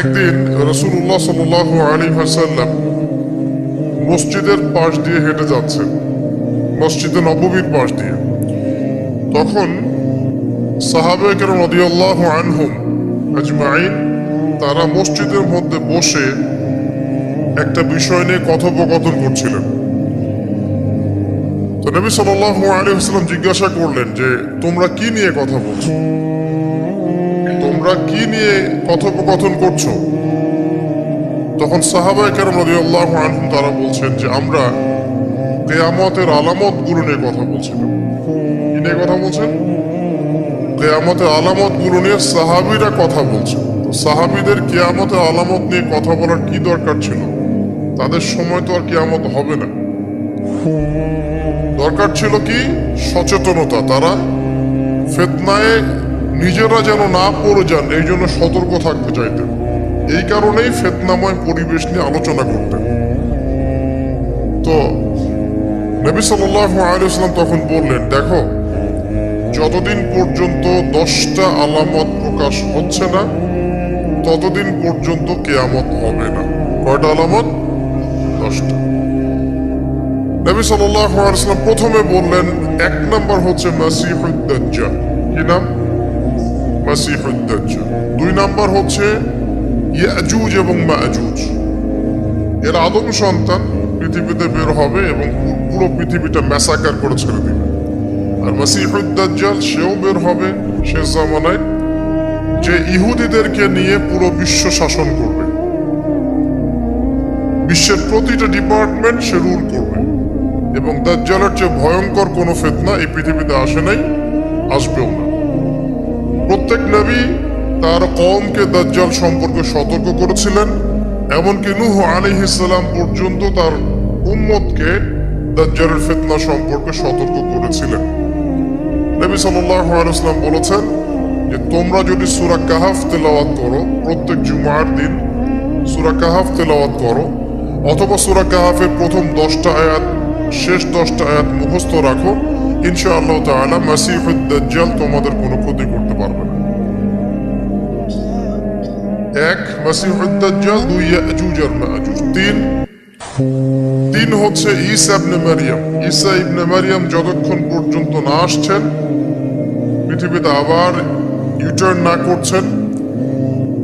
একদিন রসুল্লাহ সাল আলী হাসাল্লাম মসজিদের পাশ দিয়ে হেঁটে যাচ্ছেন, মসজিদে নববীর পাশ দিয়ে। তখন সাহাবেকের নদিয়াল্লাহ আনহুম আজমাইন তারা মসজিদের মধ্যে বসে একটা বিষয় নিয়ে কথোপকথন করছিলেন। তো নবী সাল্লাহ আলী হাসলাম জিজ্ঞাসা করলেন যে, তোমরা কি নিয়ে কথা বলছো? তোমরা কি নিয়ে কথোপকথন করছ? তখন সাহাবায় কেরম রদিয়াল্লাহ আনহুম তারা বলছেন যে, আমরা কেয়ামতের আলামতগুলো নিয়ে কথা বলছিলাম। কি নিয়ে কথা বলছেন? কেয়ামতের আলামতগুলো নিয়ে সাহাবিরা কথা বলছে। তো সাহাবিদের কেয়ামতের আলামত নিয়ে কথা বলার কি দরকার ছিল? তাদের সময় তো আর কেয়ামত হবে না। দরকার ছিল কি? সচেতনতা। তারা ফেতনায় নিজেরা যেন না পড়ে যান, এই জন্য সতর্ক থাকতে চাইতেন। এই কারণেই ফেতনাময় পরিবেশ নিয়ে আলোচনা করতেন। তো, নবী সাল্লাহ তখন বললেন, দেখো, যতদিন পর্যন্ত দশটা আলামত প্রকাশ হচ্ছে না, ততদিন পর্যন্ত কেয়ামত হবে না। কয়টা আলামত? দশটা। নবী সাল্লাহ প্রথমে বললেন, এক নম্বর হচ্ছে মাসিহুদ্দাজ্জা কি নাম? দুই নাম্বার হচ্ছে ইয়াজুজ এবং মাজুজ। এর আদম সন্তান, পৃথিবীতে বের হবে এবং পুরো পৃথিবীটা ম্যাসাকার করে ছেড়ে আর সেও বের হবে জামানায়, যে ইহুদিদেরকে নিয়ে পুরো বিশ্ব শাসন করবে। বিশ্বের প্রতিটা ডিপার্টমেন্ট সে রুল করবে। এবং দাজ্জালের চেয়ে ভয়ঙ্কর কোনো ফেতনা এই পৃথিবীতে আসে নাই, আসবেও না। প্রত্যেক নবী তার কমকে দাজ্জাল সম্পর্কে সতর্ক করেছিলেন, এমনকি নূহ আলাইহিসসালাম পর্যন্ত তার উম্মতকে দাজ্জালের ফিতনা সম্পর্কে সতর্ক করেছিলেন। নবী ওয়াসাল্লাম বলেছেন যে, তোমরা যদি সুরা কাহাফ তেলাওয়াত করো প্রত্যেক জুমার দিন, সুরা কাহাফ তেলাওয়াত করো, অথবা সুরা কাহাফের প্রথম দশটা আয়াত, শেষ দশটা আয়াত মুখস্থ রাখো ইনশাআল্লাহ তাআলা মাসিহুদ দাজ্জাল তোমাদের কোনো ক্ষতি করতে পারবে না। এক, মাসিহুদ দাজ্জাল, দুই, ইয়াজুজ আর মাজুজ। তিন তিন হচ্ছে ঈসা ইবনে মারিয়াম। ঈসা ইবনে মারিয়াম যতক্ষণ পর্যন্ত না আসছেন, পৃথিবীতে আবার ইউটার্ন না করছেন,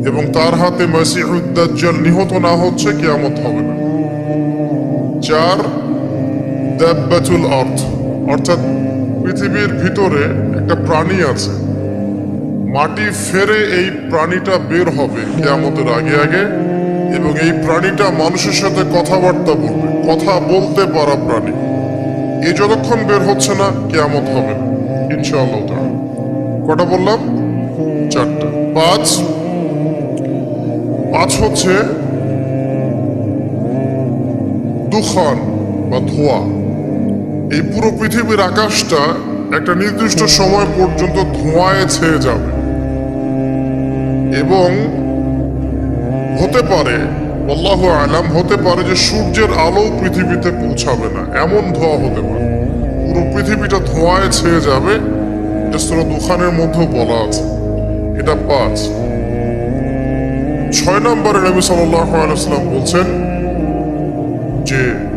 এবং তার হাতে মাসিহুদ দাজ্জাল নিহত না হচ্ছে, কিয়ামত হবে না। চার, দাব্বাতুল অর্থ অর্থাৎ পৃথিবীর ভিতরে একটা প্রাণী আছে। মাটি ফেরে এই প্রাণীটা বের হবে কেয়ামতের আগে আগে এবং এই প্রাণীটা মানুষের সাথে কথাবার্তা বলবে, কথা বলতে পারা প্রাণী। এ যতক্ষণ বের হচ্ছে না, কেয়ামত হবে ইনশাআল্লাহ কটা বললাম? চারটা। পাঁচ। পাঁচ হচ্ছে দুখান বা ধোয়া। এই পুরো পৃথিবীর আকাশটা একটা নির্দিষ্ট সময় পর্যন্ত ধোঁয়ায় ছেয়ে যাবে। এবং হতে পারে, আল্লাহ আলাম, হতে পারে যে সূর্যের আলো পৃথিবীতে পৌঁছাবে না। এমন ধোঁয়া হতে পারে। পুরো পৃথিবীটা ধোঁয়ায় ছেয়ে যাবে, এটা সুরা দুখানের বলা আছে। এটা পাঁচ। ছয় নম্বরে নবী আলাইসাল্লাম বলছেন যে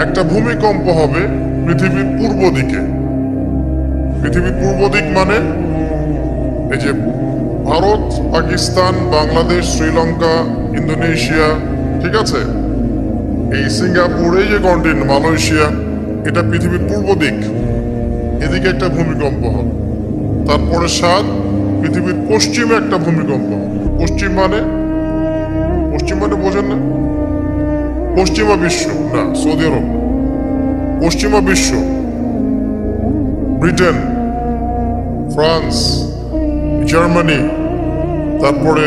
একটা ভূমিকম্প হবে পৃথিবীর পূর্ব দিকে। পৃথিবীর পূর্ব দিক মানে? এই যে ভারত, পাকিস্তান, বাংলাদেশ, শ্রীলঙ্কা, ইন্দোনেশিয়া, ঠিক আছে? এই সিঙ্গাপুর, এই যে কন্টিনেন্ট মালয়েশিয়া, এটা পৃথিবীর পূর্ব দিক। এদিকে একটা ভূমিকম্প হবে। তারপরে সাত, পৃথিবীর পশ্চিমে একটা ভূমিকম্প হবে। পশ্চিম মানে? পশ্চিম মানে বোঝেন না। পশ্চিমা বিশ্ব, না, সৌদি আরব। পশ্চিমা বিশ্ব, ব্রিটেন, ফ্রান্স, জার্মানি, তারপরে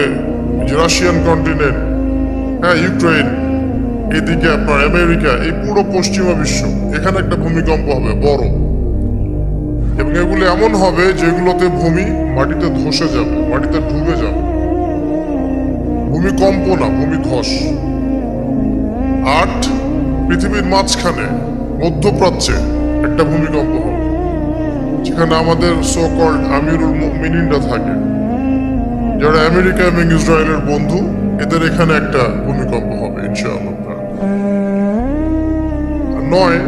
রাশিয়ান কন্টিনেন্ট হ্যাঁ ইউক্রেন এদিকে আপনার আমেরিকা, এই পুরো পশ্চিমা বিশ্ব। এখানে একটা ভূমিকম্প হবে, বড়। এবং এগুলো এমন হবে যেগুলোতে ভূমি মাটিতে ধসে যাবে, মাটিতে ডুবে যাবে। ভূমিকম্প না ভূমি ধস আট পৃথিবীর মাঝখানে, মধ্যপ্রাচ্যে একটা ভূমিকম্প হবে যেখানে আমাদের সো কল্ড আমিরুল মিনিনরা থাকে। যারা আমেরিকা এবং ইসরায়েলের বন্ধু, এদের এখানে একটা ভূমিকম্প হবে, ইনশাআল্লাহ। নয়,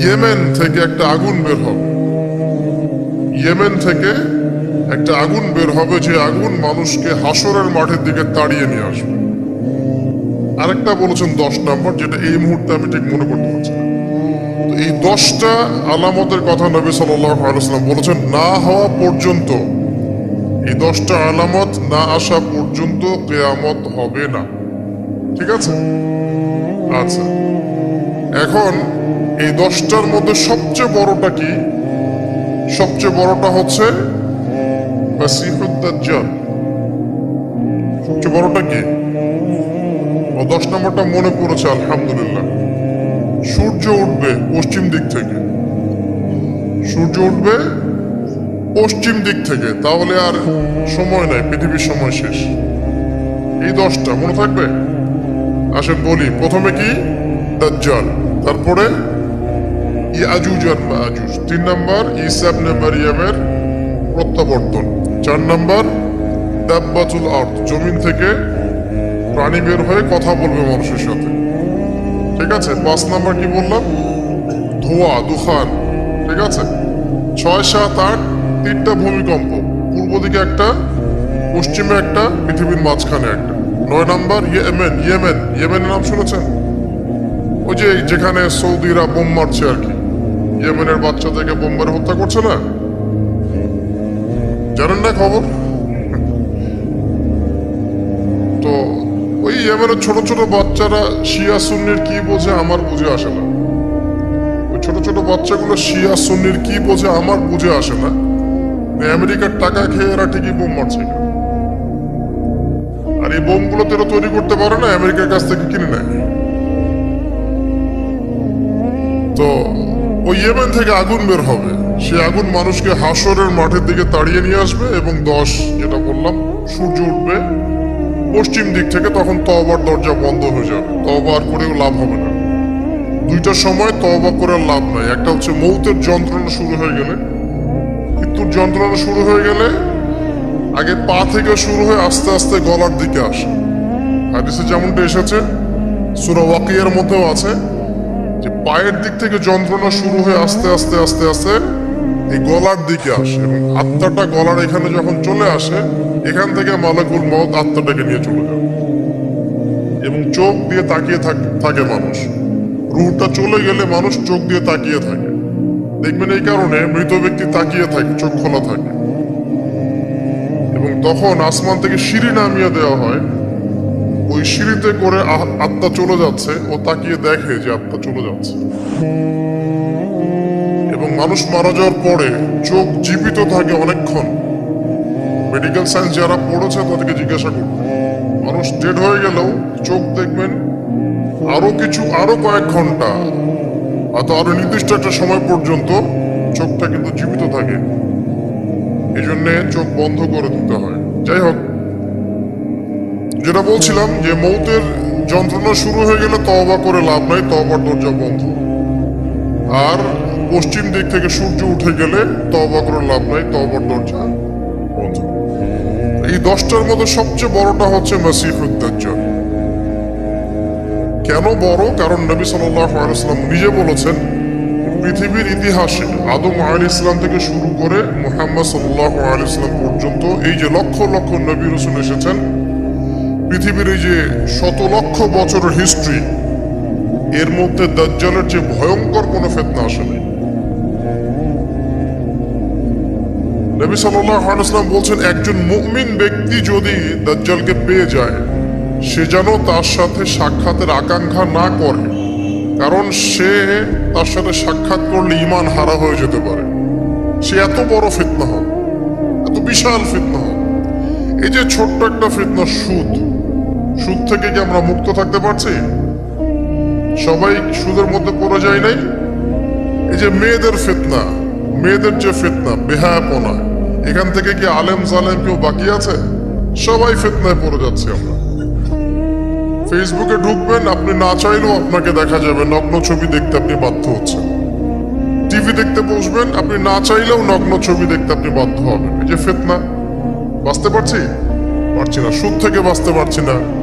ইয়েমেন থেকে একটা আগুন বের হবে। ইয়েমেন থেকে একটা আগুন বের হবে, যে আগুন মানুষকে হাসরের মাঠের দিকে তাড়িয়ে নিয়ে আসবে। আরেকটা বলেছেন দশ নম্বর, যেটা এই মুহূর্তে আমি ঠিক মনে করতে পারছি এই দশটা আলামতের কথা নবী সাল্লাম বলেছেন, না হওয়া পর্যন্ত, এই দশটা আলামত না আসা পর্যন্ত কেয়ামত হবে না। ঠিক আছে? আচ্ছা। এখন এই দশটার মধ্যে সবচেয়ে বড়টা কি? সবচেয়ে বড়টা হচ্ছে সবচেয়ে বড়টা কি? ও দশ নম্বরটা মনে পড়েছে, আলহামদুলিল্লাহ। সূর্য উঠবে পশ্চিম দিক থেকে। সূর্য উঠবে পশ্চিম দিক থেকে। তাহলে আর সময় নাই, পৃথিবীর সময় শেষ। এই দশটা মনে থাকবে? আসেন বলি, প্রথমে কি? দাজ্জাল, তারপরে ই ইয়াজুজ আর মাজুজ। তিন নম্বর ইসাবনে মারিয়ামের প্রত্যাবর্তন। চার নম্বর, দাব্বাতুল আর্থ জমিন থেকে প্রাণী বের হয়ে কথা বলবে মানুষের সাথে। ঠিক আছে? পাঁচ নাম্বার কি বললাম? ধোয়া, দুখান। ঠিক আছে? ছয়, সাত, আট, তিনটা ভূমিকম্প। পূর্ব দিকে একটা, পশ্চিমে একটা, পৃথিবীর মাঝখানে একটা। নয় নাম্বার, ইয়েমেন ইয়েমেন। ইয়েমেনের নাম শুনেছেন? ওই যে যেখানে সৌদিরা বোম মারছে আর কি। ইয়েমেনের বাচ্চাদেরকে বোম মেরে হত্যা করছে না? জানেন না খবর? তো ওই ইয়েমেনের ছোট ছোট বাচ্চারা শিয়া সুন্নির কি বোঝে আমার বুঝে আসে না। ওই ছোট ছোট বাচ্চাগুলো শিয়া সুন্নির কি বোঝে আমার বুঝে আসে না। আমেরিকার টাকা খেয়ে এরা ঠিকই বোম মারছে। আর এই বোমগুলো তো এরা তৈরি করতে পারে না, আমেরিকার কাছ থেকে কিনে নেয়। তো ওই ইয়েমেন থেকে আগুন বের হবে। সে আগুন মানুষকে হাসরের মাঠের দিকে তাড়িয়ে নিয়ে আসবে এবং দশ, যেটা বললাম, সূর্য উঠবে। পশ্চিম দিক থেকে তখন তবার দরজা বন্ধ হয়ে যাবে। তবার করেও লাভ হবে না। দুইটা সময় তবা করে লাভ নাই। একটা হচ্ছে মৌতের যন্ত্রণা শুরু হয়ে গেলে। মৃত্যুর যন্ত্রণা শুরু হয়ে গেলে আগে পা থেকে শুরু হয়ে আস্তে আস্তে গলার দিকে আসে। হাদিসে যেমনটা এসেছে, সুরা ওয়াকিয়ার মধ্যেও আছে যে পায়ের দিক থেকে যন্ত্রণা শুরু হয়ে আস্তে আস্তে আস্তে আস্তে এই গলার দিকে আসে এবং আত্মাটা গলার এখানে যখন চলে আসে এখান থেকে মালাকুল মত আত্মাটাকে নিয়ে চলে যায় এবং চোখ দিয়ে তাকিয়ে থাকে মানুষ। রুহটা চলে গেলে মানুষ চোখ দিয়ে তাকিয়ে থাকে। দেখবেন এই কারণে মৃত ব্যক্তি তাকিয়ে থাকে, চোখ খোলা থাকে। এবং তখন আসমান থেকে সিঁড়ি নামিয়ে দেওয়া হয়। ওই সিঁড়িতে করে আত্মা চলে যাচ্ছে ও তাকিয়ে দেখে যে আত্মা চলে যাচ্ছে। এবং মানুষ মারা যাওয়ার পরে চোখ জীবিত থাকে অনেকক্ষণ। মেডিকেল সায়েন্স যারা পড়েছে তাদেরকে জিজ্ঞাসা করুন। মানুষ ডেড হয়ে গেলেও চোখ দেখবেন, আরও কিছু, আরও কয়েক ঘণ্টা অত আরও নির্দিষ্ট একটা সময় পর্যন্ত চোখটা কিন্তু জীবিত থাকে। এই জন্যে চোখ বন্ধ করে দিতে হয়। যাই হোক, যেটা বলছিলাম যে মৌতের যন্ত্রণা শুরু হয়ে গেলে তওবা করে লাভ নাই, তওবার দরজা বন্ধ। আর পশ্চিম দিক থেকে সূর্য উঠে গেলে তওবা করে লাভ নাই, তওবার দরজা এই দশটার মধ্যে সবচেয়ে বড়টা হচ্ছে মাসিহুদ্দাজ্জাল। কেন বড়? কারণ নবী সাল্লাম নিজে বলেছেন পৃথিবীর ইতিহাসে আদম আল ইসলাম থেকে শুরু করে মোহাম্মদ সাল্লাহ আল ইসলাম পর্যন্ত এই যে লক্ষ লক্ষ নবী রসুল এসেছেন, পৃথিবীর এই যে শত লক্ষ বছরের হিস্ট্রি এর মধ্যে দাজ্জালের যে ভয়ঙ্কর কোনো ফেতনা আসেনি নবী আলাইসলাম বলছেন, একজন মুমিন ব্যক্তি যদি দাজ্জালকে পেয়ে যায়, সে যেন তার সাথে সাক্ষাতের আকাঙ্ক্ষা না করে, কারণ সে তার সাথে সাক্ষাৎ করলে ইমান হারা হয়ে যেতে পারে। সে এত বড় ফিতনা হবে, এত বিশাল ফিতনা হবে। এই যে ছোট্ট একটা ফিতনা, সুদ। সুদ থেকে কি আমরা মুক্ত থাকতে পারছি? সবাই সুদের মধ্যে পড়ে যায় নাই? এই যে মেয়েদের ফিতনা, মেয়েদের যে ফিতনা, বেহায়াপনা এখান থেকে কি আলেম জালেম কেউ বাকি আছে? সবাই ফেতনায় পড়ে যাচ্ছে আমরা। ফেসবুকে ঢুকবেন, আপনি না চাইলেও আপনাকে দেখা যাবে। নগ্ন ছবি দেখতে আপনি বাধ্য হচ্ছেন। টিভি দেখতে বসবেন, আপনি না চাইলেও নগ্ন ছবি দেখতে আপনি বাধ্য হবেন। এই যে ফেতনা, বাঁচতে পারছি? পারছি না, সুদ থেকে বাঁচতে পারছি না।